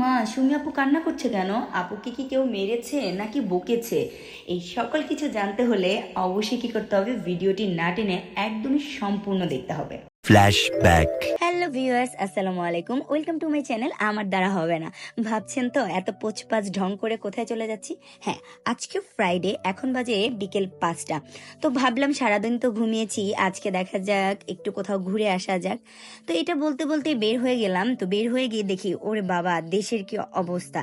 মা, সুমি আপু কান্না করছে কেন? আপুকে কি কেউ মেরেছে নাকি বকেছে? এই সকল কিছু জানতে হলে অবশ্যই কি করতে হবে, ভিডিওটি না টেনে একদমই সম্পূর্ণ দেখতে হবে. হ্যালো ভিউয়ার্স, আসসালামু আলাইকুম। ওয়েলকাম টু মাই চ্যানেল, আমার দ্বারা হবে না। ভাবছেন তো, এত পোচপাচ ঢং করে কোথায় চলে যাচ্ছি? হ্যাঁ আজকে ফ্রাইডে এখন বাজে বিকেল পাঁচটা। তো ভাবলাম সারাদিন তো ঘুমিয়েছি, আজকে দেখা যাক, একটু কোথাও ঘুরে আসা যাক। তো এটা বলতে বলতে বের হয়ে গেলাম, তো বের হয়ে গিয়ে দেখি, ওরে বাবা, দেশের কি অবস্থা?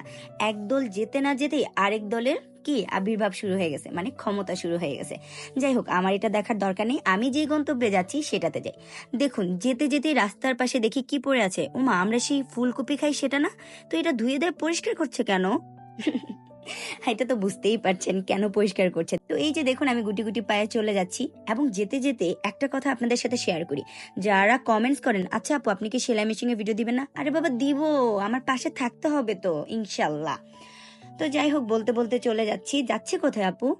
একদল যেতে না যেতেই আরেক দলের কি আবির্ভাব শুরু হয়ে গেছে মানে ক্ষমতা শুরু হয়ে গেছে। যাই হোক, আমার এটা দেখার দরকার নেই, আমি যে গন্তব্যে যাচ্ছি সেটাতে যাই। দেখুন, যেতে যেতে রাস্তার পাশে দেখি কি পড়ে আছে। ওমা আমরা সেই ফুলকপি খাই সেটা না? তো এটা ধুয়ে দেয় পরিষ্কার করছে কেন? এটা তো বুঝতেই পারছেন কেন পরিষ্কার করছে। তো এই যে দেখুন, আমি গুটি গুটি পায়ে চলে যাচ্ছি এবং যেতে যেতে একটা কথা আপনাদের সাথে শেয়ার করি। যারা কমেন্টস করেন আচ্ছা আপু, আপনি কি সেলাই মেশিনে ভিডিও দিবেন না? আরে বাবা, দিব, আমার পাশে থাকতে হবে তো, ইনশাল্লাহ। তো যাই হোক, বলতে বলতে চলে যাচ্ছি। যাচ্ছি কোথায় আপু?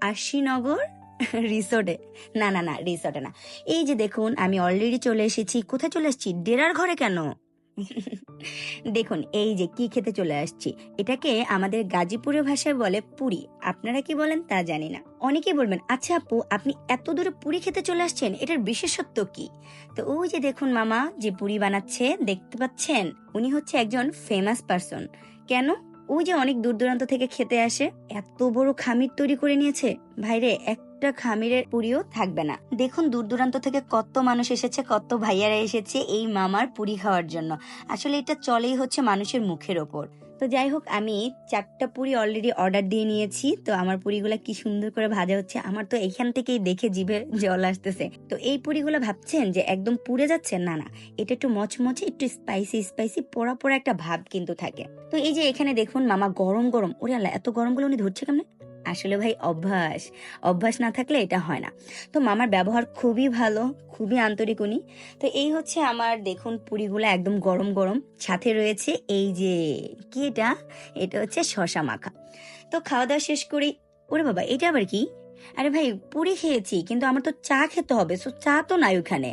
আশিনগর রিসোর্টে। না না না, রিসোর্টে না। এই যে দেখুন, আমি অলরেডি চলে এসেছি। কোথায় চলে এসেছি ডেরার ঘরে কেন? দেখুন, এই যে কি খেতে চলে আসছি। এটাকে আমাদের গাজীপুরের ভাষায় বলে পুরি। আপনারা কি বলেন তা জানি না। অনেকেই বলবেন আচ্ছা আপু, আপনি এত দূরে পুরি খেতে চলে আসছেন? এটার বিশেষত্ব কি? তো ওই যে দেখুন মামা, যে পুরি বানাচ্ছে, দেখতে পাচ্ছেন? উনি হচ্ছে একজন ফেমাস পারসন কেন? ওই যে অনেক দূর দূরান্ত থেকে খেতে আসে, এত বড় খামির তৈরি করে নিয়েছে। ভাইরে, একটা খামিরের পুরিও থাকবে না। দেখুন দূর দূরান্ত থেকে কত মানুষ এসেছে, কত ভাইয়ারা এসেছে এই মামার পুরি খাওয়ার জন্য। আসলে এটা চলেই হচ্ছে মানুষের মুখের ওপর। তো যাই হোক, আমি চারটা পুরি অলরেডি অর্ডার দিয়ে নিয়েছি। তো আমার পুরিগুলো কি সুন্দর করে ভাজা হচ্ছে, আমার তো এখান থেকেই দেখে জিভে জল আসতেছে। তো এই পুরিগুলো ভাবছেন যে একদম পুড়ে যাচ্ছে? না না, এটা একটু মচমচে, একটু স্পাইসি স্পাইসি পোড়া পোড়া একটা ভাব কিন্তু থাকে। তো এই যে এখানে দেখুন, মামা গরম গরম, ওরে আল্লাহ, এত গরমগুলো উনি ধরছে কেমনে? আসলে ভাই অভ্যাস। অভ্যাস না থাকলে এটা হয় না। তো মামার ব্যবহার খুবই ভালো, খুবই আন্তরিক উনি। তো এই হচ্ছে আমার, দেখুন, পুরিগুলো একদম গরম গরম। সাথে রয়েছে এই যে, কি এটা? এটা হচ্ছে শশা মাখা। তো খাওয়া দাওয়া শেষ করি। ওরে বাবা, এটা আবার কি? আরে ভাই, পুরি খেয়েছি, কিন্তু আমার তো চা খেতে হবে, সো চা তো নাই ওখানে।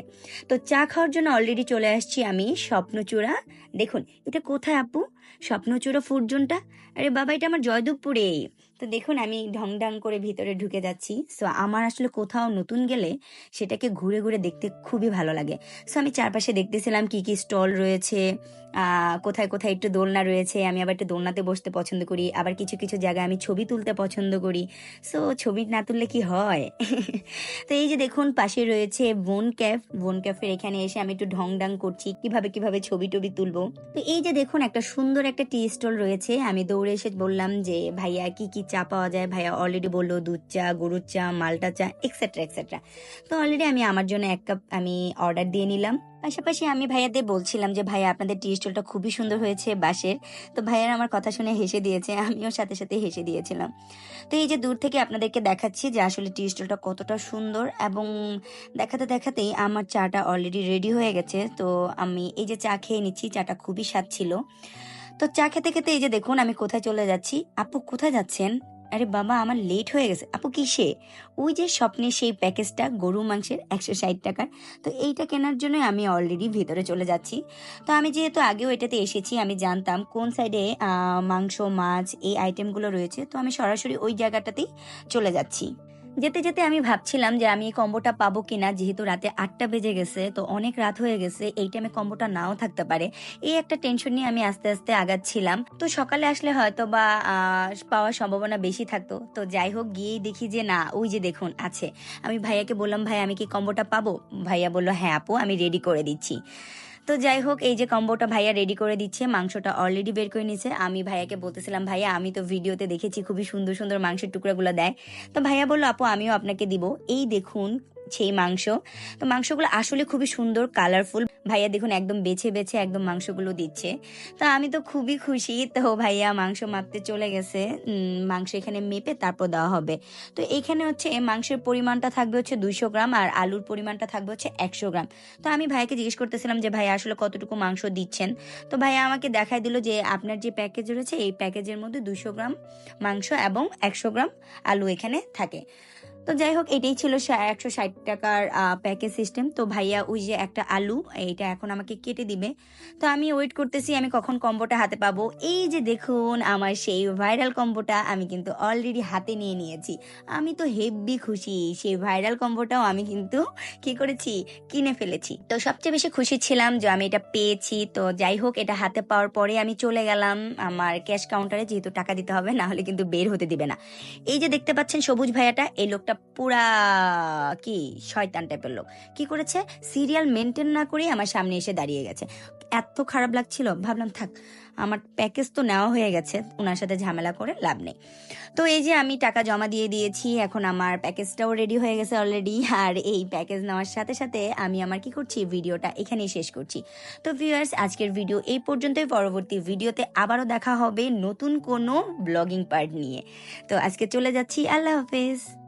তো চা খাওয়ার জন্য অলরেডি চলে আসছি আমি, স্বপ্নচূড়া। দেখুন, এটা কোথায় আপু? স্বপ্নচূড়া ফুড জোনটা আরে বাবা, এটা আমার জয়দেবপুরে। তো দেখুন, আমি ঢং ঢং করে ভিতরে ঢুকে যাচ্ছি। সো আমার আসলে কোথাও নতুন গেলে সেটাকে ঘুরে ঘুরে দেখতে খুবই ভালো লাগে। সো আমি চারপাশে দেখতেছিলাম কি কি স্টল রয়েছে কোথায় কোথায় একটু দোলনা রয়েছে, আমি আবার একটু দোলনাতে বসতে পছন্দ করি, আবার কিছু কিছু জায়গায় আমি ছবি তুলতে পছন্দ করি। সো ছবি না তুললে কি হয়? তো এই যে দেখুন, পাশে রয়েছে বোন ক্যাফ। বোন ক্যাফের এখানে এসে আমি একটু ঢং ডাং করছি, কীভাবে কীভাবে ছবি টবি তুলবো। তো এই যে দেখুন, একটা সুন্দর একটা টি স্টল রয়েছে। আমি দৌড়ে এসে বললাম যে, ভাইয়া, কি কি চা পাওয়া যায়, ভাইয়া অলরেডি বলল দুধ চা, গরুর চা, মালটা চা এক্সেট্রা এক্সেট্রা তো অলরেডি আমি আমার জন্য এক কাপ আমি অর্ডার দিয়ে নিলাম। পাশাপাশি আমি ভাইয়াদের বলছিলাম যে, ভাইয়া, আপনাদের টি স্টলটা খুবই সুন্দর হয়েছে বাসের তো ভাইয়ার আমার কথা শুনে হেসে দিয়েছে, আমিও সাথে সাথে হেসে দিয়েছিলাম। তো এই যে দূর থেকে আপনাদেরকে দেখাচ্ছি যে, আসলে টি স্টলটা কতটা সুন্দর এবং দেখাতে দেখাতেই আমার চাটা অলরেডি রেডি হয়ে গেছে। তো আমি এই যে চা খেয়ে নিচ্ছি, চাটা খুবই স্বাদ ছিল। তো চা খেতে খেতে এই যে দেখুন, আমি কোথায় চলে যাচ্ছি। আপু কোথায় যাচ্ছেন? আরে বাবা, আমার লেট হয়ে গেছে। আপু কিসে? ওই যে স্বপ্নের সেই প্যাকেজটা, গরু মাংসের একশো ষাট টাকার। তো এইটা কেনার জন্য আমি অলরেডি ভিতরে চলে যাচ্ছি। তো আমি যেহেতু আগেও এটাতে এসেছি, আমি জানতাম কোন সাইডে মাংস, মাছ এই আইটেমগুলো রয়েছে। তো আমি সরাসরি ওই জায়গাটাতেই চলে যাচ্ছি। যেতে যেতে আমি ভাবছিলাম যে আমি কম্বোটা পাবো কিনা, যেহেতু রাতে আটটা বেজে গেছে, তো অনেক রাত হয়ে গেছে, এই টাইমে কম্বোটা নাও থাকতে পারে। এই একটা টেনশন নিয়ে আমি আস্তে আস্তে আগাচ্ছিলাম। তো সকালে আসলে হয়তো বা পাওয়ার সম্ভাবনা বেশি থাকতো। তো যাই হোক, গিয়েই দেখি যে না, ওই যে দেখুন, আছে। আমি ভাইয়াকে বললাম, ভাই, আমি কি কম্বোটা পাবো? ভাইয়া বলল হ্যাঁ আপু, আমি রেডি করে দিচ্ছি। তো যাই হোক, এই যে কম্বোটা ভাইয়া রেডি করে দিচ্ছে, মাংসটা অলরেডি বের করে নিছে। আমি ভাইয়াকে বলতেছিলাম, ভাইয়া, আমি তো ভিডিওতে দেখেছি, খুবই সুন্দর সুন্দর মাংসের টুকরাগুলো দেয়। তো ভাইয়া বলল, আপু, আমিও আপনাকে দিব। এই দেখুন সেই মাংস। তো মাংসগুলো আসলে খুবই সুন্দর কালারফুল ভাইয়া দেখুন একদম বেছে বেছে একদম মাংসগুলো দিচ্ছে। তো আমি তো খুবই খুশি। তো ভাইয়া মাংস মাপতে চলে গেছে। মাংস এখানে মেপে তারপর দেওয়া হবে। তো এখানে হচ্ছে মাংসের পরিমাণটা থাকবে হচ্ছে দুইশো গ্রাম আর আলুর পরিমাণটা থাকবে হচ্ছে একশো গ্রাম। তো আমি ভাইয়াকে জিজ্ঞেস করতেছিলাম যে ভাইয়া আসলে কতটুকু মাংস দিচ্ছেন? তো ভাইয়া আমাকে দেখাই দিল যে আপনার যে প্যাকেজ রয়েছে এই প্যাকেজের মধ্যে দুশো গ্রাম মাংস এবং একশো গ্রাম আলু এখানে থাকে। তো যাই হোক, এটাই ছিল একশো ষাট টাকার প্যাকেজ সিস্টেম তো ভাইয়া, ওই যে একটা আলু, এইটা এখন আমাকে কেটে দিবে। তো আমি ওয়েট করতেছি, আমি কখন কম্বোটা হাতে পাবো। এই যে দেখুন, আমার সেই ভাইরাল কম্বোটা আমি কিন্তু অলরেডি হাতে নিয়ে নিয়েছি। আমি তো হেভি খুশি, সেই ভাইরাল কম্বোটাও আমি কিন্তু কি করেছি, কিনে ফেলেছি। তো সবচেয়ে বেশি খুশি ছিলাম যে আমি এটা পেয়েছি। তো যাই হোক, এটা হাতে পাওয়ার পরে আমি চলে গেলাম আমার ক্যাশ কাউন্টারে যেহেতু টাকা দিতে হবে, না হলে কিন্তু বের হতে দিবে না। এই যে দেখতে পাচ্ছেন সবুজ ভাইয়াটা, এই লোকটা পুরা কি শয়তান টাইপের লোক। কি করেছে? সিরিয়াল মেনটেন না করে আমার সামনে এসে দাঁড়িয়ে গেছে। এত খারাপ লাগছিল। ভাবলাম, থাক, আমার প্যাকেজ তো নেওয়া হয়ে গেছে। ওনার সাথে ঝামেলা করে লাভ নেই। তো এই যে আমি টাকা জমা দিয়ে দিয়েছি, এখন আমার প্যাকেজটাও রেডি হয়ে গেছে অলরেডি আর এই প্যাকেজ নেওয়ার সাথে সাথে আমি আমার কি করছি? ভিডিওটা এখানেই শেষ করছি। তো ভিউয়ার্স আজকের ভিডিও এই পর্যন্তই। পরবর্তী ভিডিওতে আবারও দেখা হবে নতুন কোনো ব্লগিং পার্ট নিয়ে। তো আজকে চলে যাচ্ছি। আল্লাহ হাফেজ।